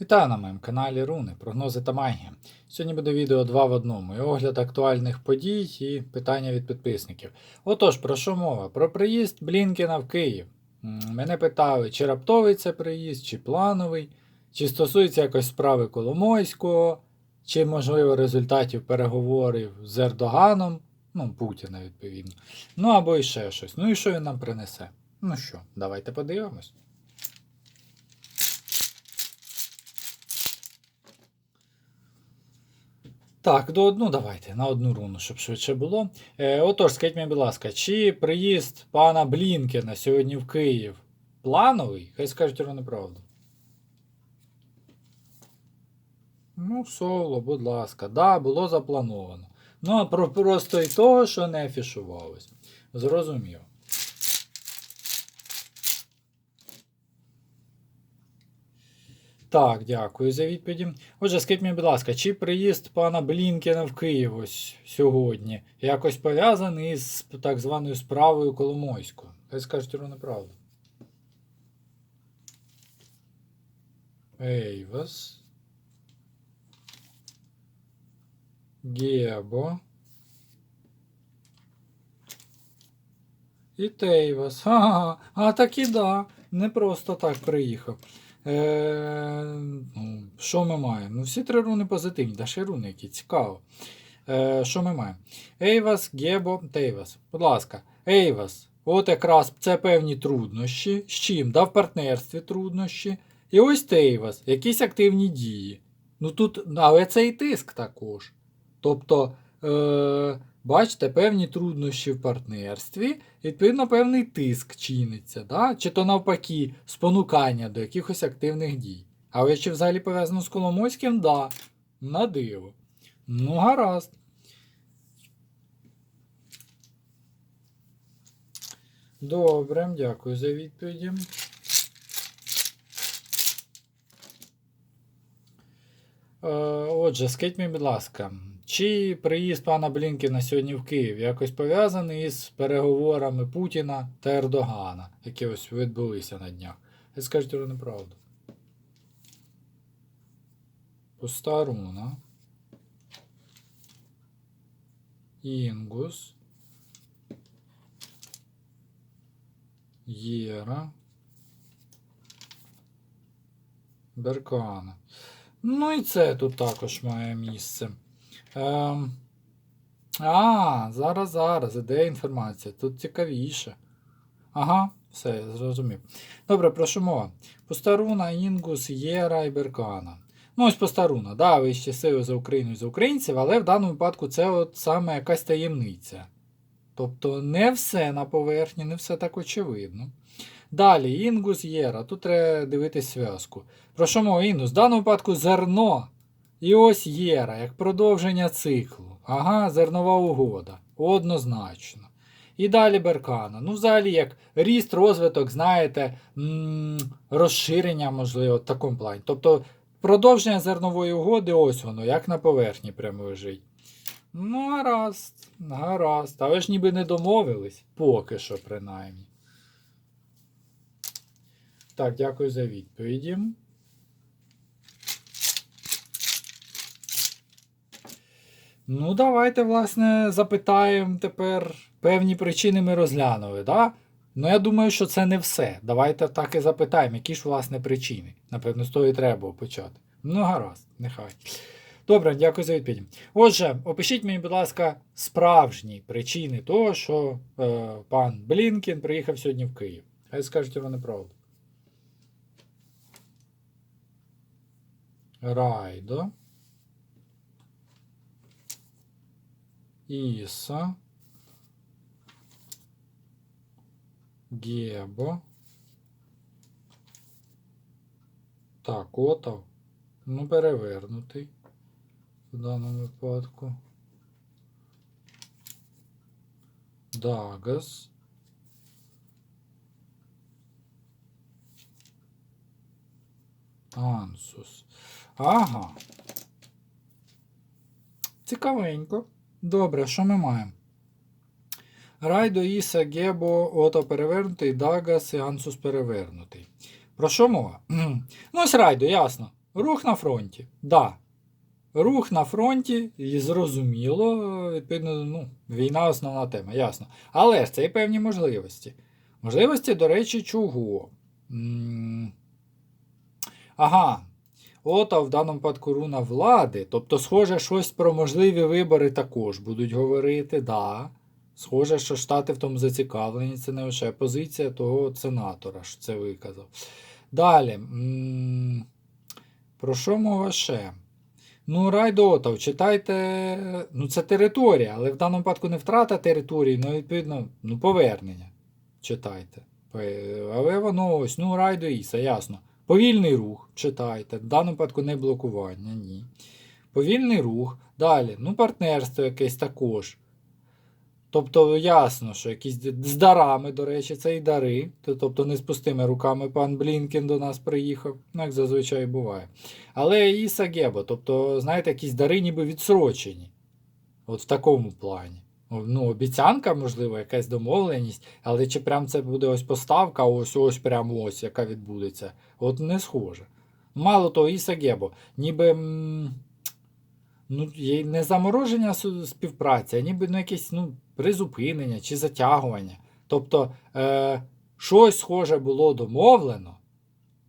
Вітаю на моєму каналі Руни, прогнози та магія. Сьогодні буде відео 2 в одному і огляд актуальних подій і питання від підписників. Отож, про що мова? Про приїзд Блінкена в Київ. Мене питали, чи раптовий це приїзд, чи плановий, чи стосується якось справи Коломойського, чи, можливо, результатів переговорів з Ердоганом, ну, Путіна, відповідно. Ну або і ще щось. Ну і що він нам принесе? Ну що, давайте подивимось. Так, до одну давайте, на одну руну, щоб швидше було. Е, отож, скажіть мені, будь ласка, чи приїзд пана Блінкена сьогодні в Київ плановий? Хай скажуть ровно правду. Ну, соло, будь ласка, да, було заплановано. Ну, а про просто і того, що не афішувалось. Зрозуміло. Так, дякую за відповіді. Отже, скажіть мені, будь ласка, чи приїзд пана Блінкена в Київ ось сьогодні якось пов'язаний з так званою справою Коломойською? Хай скажуть ровно правду. Ейвас. Гебо. І Тейвас. Ага, а так і да. Не просто так приїхав. Е, ну, що ми маємо? Ну, всі три руни позитивні, да ще руни які цікаво. Е, що ми маємо? Ейвас, Гебо, Тейвас. Будь ласка, Ейвас. От якраз це певні труднощі. З чим? Да, в партнерстві труднощі. І ось Тейвас, якісь активні дії. Ну тут, але це і тиск також. Тобто, е, бачите, певні труднощі в партнерстві, відповідно, певний тиск чиниться, да? чи то навпаки, спонукання до якихось активних дій. Але чи взагалі пов'язано з Коломойським, да. На диво. Ну, гаразд. Добре, дякую за відповіді. Е, Отже, скажіть мені, будь ласка, чи приїзд пана Блінкена сьогодні в Київ якось пов'язаний із переговорами Путіна та Ердогана, які ось відбулися на днях? Ви скажете ви неправду. Пуста руна. Інгус. Єра. Беркана. Ну і це тут також має місце. Ем... А, зараз, зараз, іде інформація. Тут цікавіше. Ага, все, я зрозумів. Добре, про що мова? Постаруна, Інгус, Єра і Беркана. Ну, ось Постаруна, да, ви ще сили за Україну і за українців, але в даному випадку це от саме якась таємниця. Тобто не все на поверхні, не все так очевидно. Далі, Інгус Єра. Тут треба дивитись зв'язку. Про що мова Інгус? В даному випадку зерно. І ось Єра, як продовження циклу. Ага, зернова угода. Однозначно. І далі Беркана. Ну, взагалі, як ріст, розвиток, знаєте, розширення, можливо, в такому плані. Тобто, продовження зернової угоди, ось воно, як на поверхні прямо лежить. Ну, гаразд, гаразд. Але ж ніби не домовились, поки що, принаймні. Так, дякую за відповіді. Ну, давайте, власне, запитаємо тепер певні причини ми розглянули, да? Ну, я думаю, що це не все. Давайте так і запитаємо, які ж, власне, причини. Напевно, з того і треба почати. Ну, гаразд, нехай. Добре, дякую за відповідь. Отже, опишіть мені, будь ласка, справжні причини того, що е, пан Блінкін приїхав сьогодні в Київ. Хай скажуть вони правду. Райдо. Іса. Гебо. Так, Отов. Ну, перевернутий в даному випадку. Дагас. Ансус. Ага. Цікавенько. Добре, що ми маємо? Райдо, Іса, Гебо, Ото перевернутий, Дагас і перевернутий. Про що мова? ну, ось Райдо, ясно. Рух на фронті. Да. Рух на фронті, і зрозуміло, відповідно, ну, війна основна тема, ясно. Але ж це і певні можливості. Можливості, до речі, чого? М, Ага. От, а в даному випадку руна влади. Тобто, схоже, щось про можливі вибори також будуть говорити, да. Схоже, що Штати в тому зацікавлені, це не лише позиція того сенатора, що це виказав. Далі. Про що мова ще? Ну, Райдотов, читайте. Ну, це територія, але в даному випадку не втрата території, ну, відповідно, ну, повернення. Читайте. Але воно ось, ну, Райдо ясно. Повільний рух читайте. В даному випадку не блокування, ні. Повільний рух. Далі, ну, партнерство якесь також. Тобто, ясно, що якісь з дарами, до речі, це і дари. Тобто не з пустими руками пан Блінкен до нас приїхав, ну, як зазвичай буває. Але і Сагебо, тобто, знаєте, якісь дари ніби відсрочені. От в такому плані. Ну, обіцянка, можливо, якась домовленість, але чи прям це буде ось поставка, ось ось прямо ось, яка відбудеться. От не схоже. Мало того, і Сагебо, ніби. Ну, не замороження співпраці, а ніби ну, якесь ну, призупинення чи затягування. Тобто, е, щось схоже було домовлено,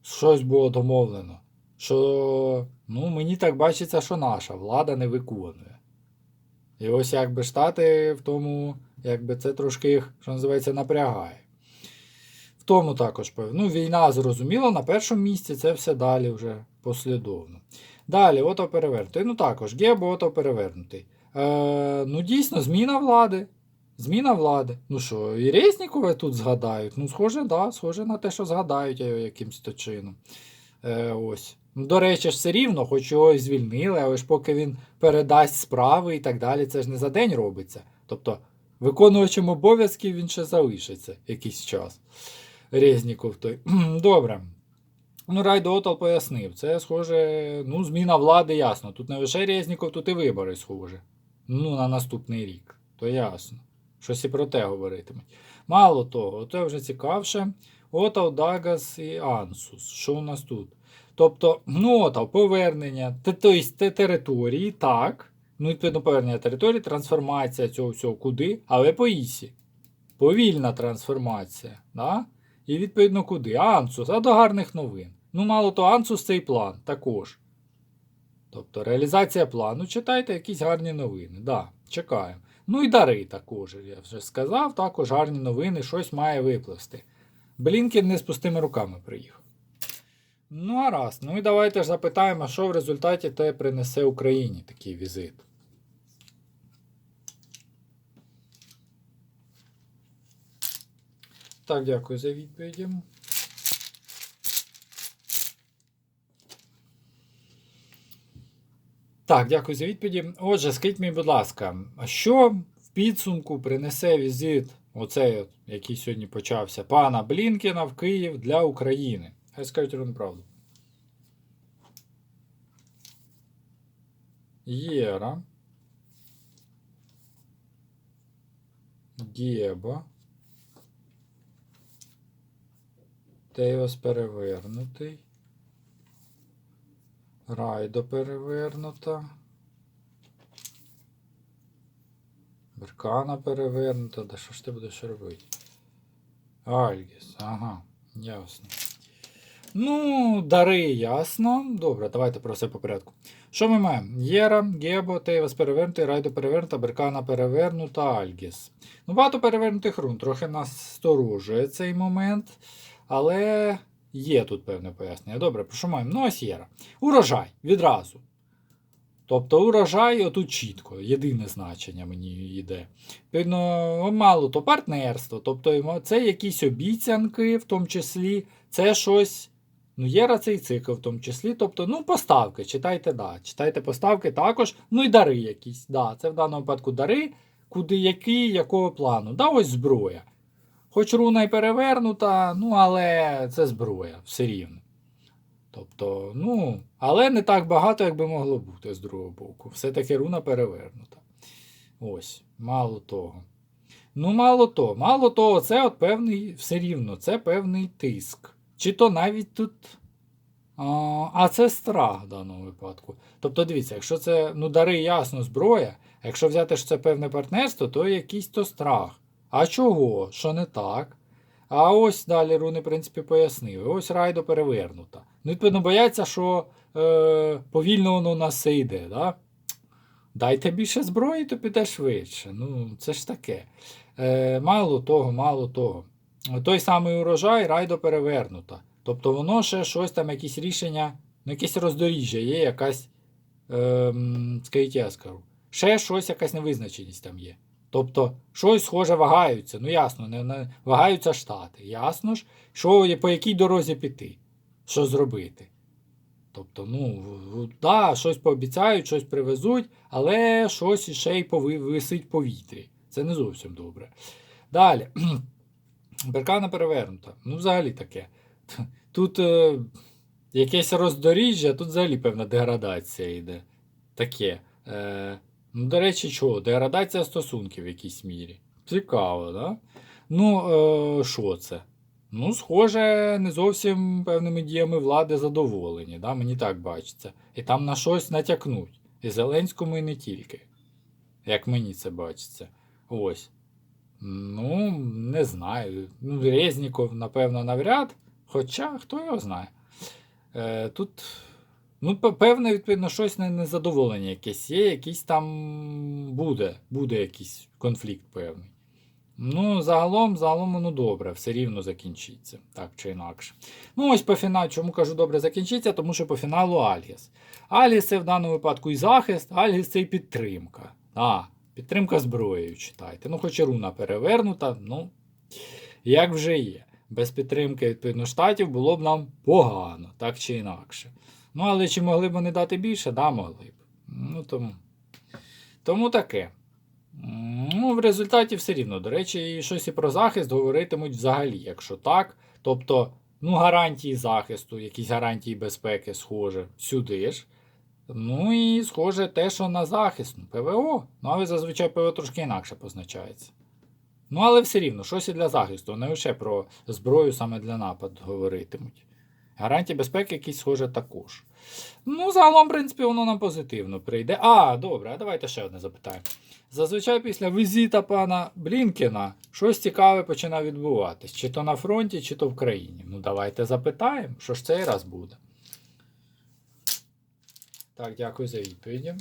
щось було домовлено, що ну, мені так бачиться, що наша влада не виконує. І ось якби Штати в тому, якби це трошки що називається, напрягає. В тому також ну, війна зрозуміло, на першому місці це все далі вже послідовно. Далі, ото перевернутий. Ну також, Гебо ото перевернутий. Е, ну, дійсно, зміна влади. Зміна влади. Ну що, і Резнікова тут згадають. Ну, схоже, да, схоже на те, що згадають його якимось чином. Е, ось. Ну, До речі, ж все рівно, хоч його і звільнили, але ж поки він передасть справи і так далі, це ж не за день робиться. Тобто, виконувачем обов'язків він ще залишиться якийсь час. Резніков той. Добре. Ну, Райдо Отал пояснив. Це схоже, ну, зміна влади, ясно. Тут не лише Резніков, тут і вибори схоже. Ну, на наступний рік. То ясно. Щось і про те говоритимуть. Мало того, це вже цікавше. Отал, Дагас і Ансус. Що у нас тут? Тобто, ну, Отал, повернення, тобто те- території, так. Ну, відповідно, повернення території, трансформація цього всього куди, але по Ісі. Повільна трансформація. Да? І відповідно куди? Ансус, а до гарних новин. Ну, мало то Ансус цей план також. Тобто реалізація плану. Читайте якісь гарні новини. Да, чекаємо. Ну і дари також, я вже сказав, також гарні новини, щось має випливсти. Блінкін не з пустими руками приїхав. Ну, а раз. Ну і давайте ж запитаємо, що в результаті те принесе Україні такий візит. Так, дякую за відповіді. Так, дякую за відповіді. Отже, скажіть мені, будь ласка, що в підсумку принесе візит, оцей, який сьогодні почався, пана Блінкена в Київ для України? Хай скажуть рівну правду. Єра. Геба. Тейос перевернутий. Райдо перевернута. Беркана перевернута. Да що ж ти будеш робити? Альгіс, ага, ясно. Ну, дари ясно. Добре, давайте про все по порядку. Що ми маємо? Єра, Гебо, Тейвас перевернутий, Райдо перевернута, Беркана перевернута, Альгіс. Ну, багато перевернутих рун. Трохи нас сторожує цей момент. Але є тут певне пояснення. Добре, про що маємо? Ну, ось Єра. Урожай відразу. Тобто урожай отут чітко, єдине значення мені йде. Відповідно, мало то партнерство, тобто це якісь обіцянки, в тому числі, це щось. Ну, Єра цей цикл в тому числі. Тобто, ну, поставки, читайте, да. Читайте поставки також. Ну і дари якісь. Да, Це в даному випадку дари, куди які, якого плану. Да, ось зброя. Хоч руна й перевернута, ну але це зброя, все рівно. Тобто, ну, але не так багато, як би могло бути з другого боку. Все-таки руна перевернута. Ось, мало того. Ну, мало того, мало того, це от певний, все рівно, це певний тиск. Чи то навіть тут. А, це страх в даному випадку. Тобто, дивіться, якщо це ну, дари ясно зброя, якщо взяти, що це певне партнерство, то якийсь то страх. А чого? Що не так? А ось далі руни, в принципі, пояснили. Ось райдо перевернута. Ну, відповідно, бояться, що е, повільно воно у нас йде. Да? Дайте більше зброї, то піде швидше. Ну, це ж таке. Е, мало того, мало того. Той самий урожай райдо перевернута. Тобто воно ще щось там, якісь рішення, ну, якесь роздоріжжя, є якась, ем, я скажу, ще щось, якась невизначеність там є. Тобто, щось схоже вагаються. Ну, ясно, не, не, вагаються штати. Ясно ж, що, по якій дорозі піти, що зробити. Тобто, ну, да, щось пообіцяють, щось привезуть, але щось ще й пови- висить в повітрі. Це не зовсім добре. Далі. Беркана перевернута. Ну, взагалі таке. Тут е, якесь роздоріжжя, тут взагалі певна деградація йде. Таке. Е, ну, до речі, чого? Деградація стосунків в якійсь мірі. Цікаво, да? Ну, е, що це? Ну, схоже, не зовсім певними діями влади задоволені, да? мені так бачиться. І там на щось натякнуть. І Зеленському, і не тільки. Як мені це бачиться. Ось. Ну, не знаю. Ну, Резніков, напевно, навряд. Хоча, хто його знає. Е, тут, ну, певне, відповідно, щось незадоволення якесь є, якийсь там буде, буде якийсь конфлікт певний. Ну, загалом, загалом воно добре, все рівно закінчиться, так чи інакше. Ну, ось по фіналу, чому кажу добре закінчиться, тому що по фіналу Альгіс. Альгіс це в даному випадку і захист, Альгіс це і підтримка. А, підтримка зброєю читайте. Ну, хоч і руна перевернута, ну, як вже є. Без підтримки, відповідно, штатів було б нам погано, так чи інакше. Ну, але чи могли б вони дати більше? Да, могли б. Ну, тому, тому таке. Ну, в результаті все рівно. До речі, і щось і про захист говоритимуть взагалі, якщо так. Тобто, ну, гарантії захисту, якісь гарантії безпеки, схоже, сюди ж. Ну і схоже те, що на захист, ПВО. Ну, але зазвичай ПВО трошки інакше позначається. Ну, але все рівно, щось і для захисту, не лише про зброю саме для нападу говоритимуть. Гарантії безпеки якісь схоже також. Ну, загалом, в принципі, воно нам позитивно прийде. А, добре, а давайте ще одне запитаємо. Зазвичай після візита пана Блінкена щось цікаве починає відбуватись. Чи то на фронті, чи то в країні. Ну, давайте запитаємо, що ж цей раз буде. Так, дякую за відповіді.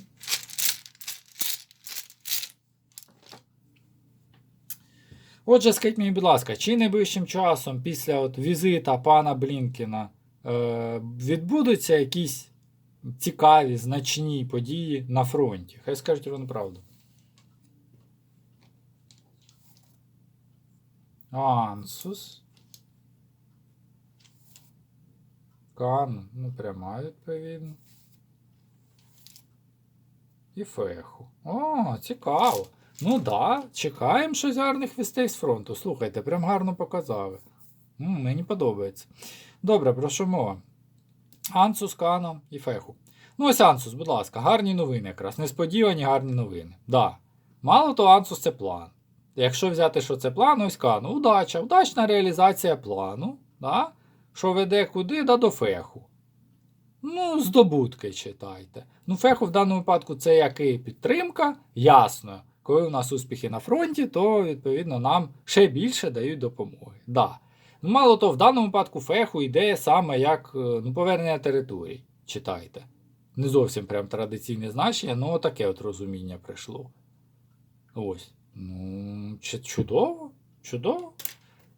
Отже, скажіть мені, будь ласка, чи найближчим часом після от візита пана Блінкена е, відбудуться якісь цікаві, значні події на фронті? Хай скажуть вони правду. Ансус. Кан, ну пряма відповідно. І феху. О, цікаво. Ну да, чекаємо щось гарних вістей з фронту. Слухайте, прям гарно показали. М, мені подобається. Добре, про що мова? Ансус, Кано і Феху. Ну ось Ансус, будь ласка, гарні новини якраз. Несподівані гарні новини. Да. Мало того, Ансус це план. Якщо взяти, що це план, ось Кано, удача, удачна реалізація плану. Да? Що веде куди? Да до Феху. Ну, здобутки читайте. Ну, Феху в даному випадку це як і підтримка, ясно. Коли у нас успіхи на фронті, то відповідно нам ще більше дають допомоги. Да. Ну, мало того, в даному випадку феху йде саме як е, ну, повернення територій. Читайте. Не зовсім прям традиційне значення, але таке от розуміння прийшло. Ось. Ну, чудово, чудово.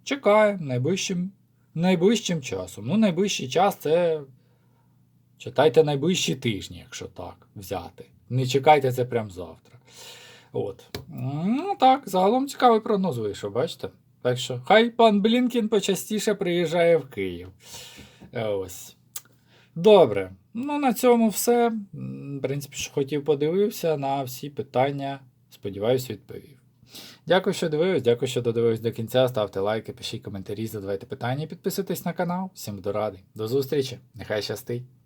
Чекаємо найближчим, найближчим часом. Ну, найближчий час це. Читайте найближчі тижні, якщо так взяти. Не чекайте це прямо завтра. От. Ну так, загалом цікавий прогноз вийшов, бачите? Так що, хай пан Блінкін почастіше приїжджає в Київ. Е, Ось. Добре. Ну, на цьому все. В принципі, що хотів, подивився на всі питання. Сподіваюсь, відповів. Дякую, що дивились, дякую, що додивились до кінця. Ставте лайки, пишіть коментарі, задавайте питання і підписуйтесь на канал. Всім буду радий. До зустрічі. Нехай щастить.